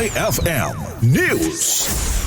IFM News.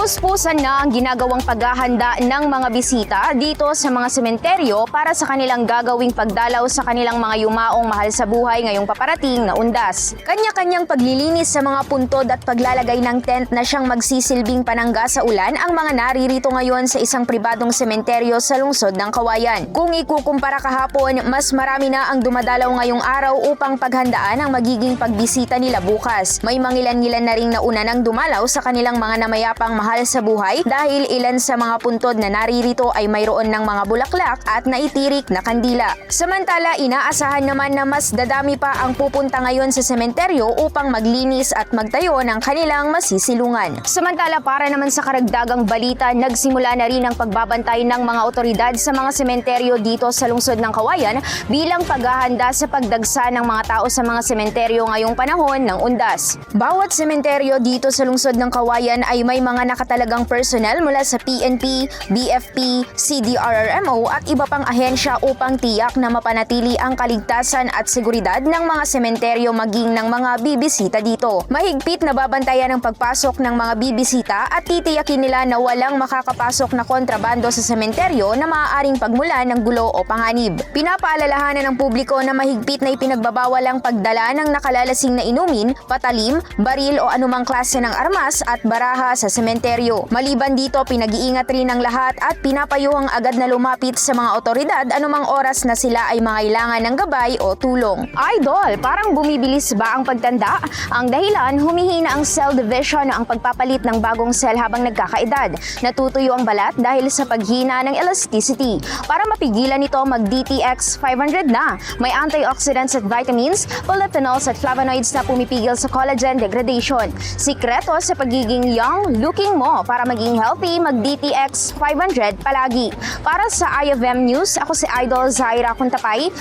Puspusan na ang ginagawang paghahanda ng mga bisita dito sa mga sementeryo para sa kanilang gagawing pagdalaw sa kanilang mga yumaong mahal sa buhay ngayong paparating na undas. Kanya-kanyang paglilinis sa mga puntod at paglalagay ng tent na siyang magsisilbing panangga sa ulan ang mga naririto ngayon sa isang pribadong sementeryo sa lungsod ng Kawayan. Kung ikukumpara kahapon, mas marami na ang dumadalaw ngayong araw upang paghandaan ang magiging pagbisita nila bukas. May mangilan-ngilan na ring nauna ng dumalaw sa kanilang mga namayapang mahal sa buhay dahil ilan sa mga puntod na naririto ay mayroon ng mga bulaklak at naitirik na kandila. Samantala, inaasahan naman na mas dadami pa ang pupunta ngayon sa sementeryo upang maglinis at magtayo ng kanilang masisilungan. Samantala, para naman sa karagdagang balita, nagsimula na rin ang pagbabantay ng mga otoridad sa mga sementeryo dito sa lungsod ng Kawayan bilang paghahanda sa pagdagsa ng mga tao sa mga sementeryo ngayong panahon ng undas. Bawat sementeryo dito sa lungsod ng Kawayan ay may mga nakatalagang personnel mula sa PNP, BFP, CDRRMO at iba pang ahensya upang tiyak na mapanatili ang kaligtasan at seguridad ng mga sementeryo maging ng mga bibisita dito. Mahigpit na babantayan ang pagpasok ng mga bibisita at titiyakin nila na walang makakapasok na kontrabando sa sementeryo na maaaring pagmula ng gulo o panganib. Pinapaalalahanan ng publiko na mahigpit na ipinagbabawal ang pagdala ng nakalalasing na inumin, patalim, baril o anumang klase ng armas at baraha sa sementeryo. Maliban dito, pinag-iingat rin ng lahat at pinapayuhang agad na lumapit sa mga otoridad anumang oras na sila ay mangailangan ng gabay o tulong. Idol, parang bumibilis ba ang pagtanda? Ang dahilan, humihina ang cell division ang pagpapalit ng bagong cell habang nagkakaedad. Natutuyo ang balat dahil sa paghina ng elasticity. Para mapigilan ito, mag-DTX 500 na. May antioxidants at vitamins, polyphenols at flavonoids na pumipigil sa collagen degradation. Sikreto sa pagiging young looking mo para maging healthy, mag-DTX 500 palagi. Para sa IFM News, ako si Idol Zaira Kuntapay.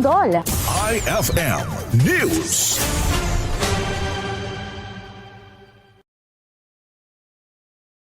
Idol! IFM News.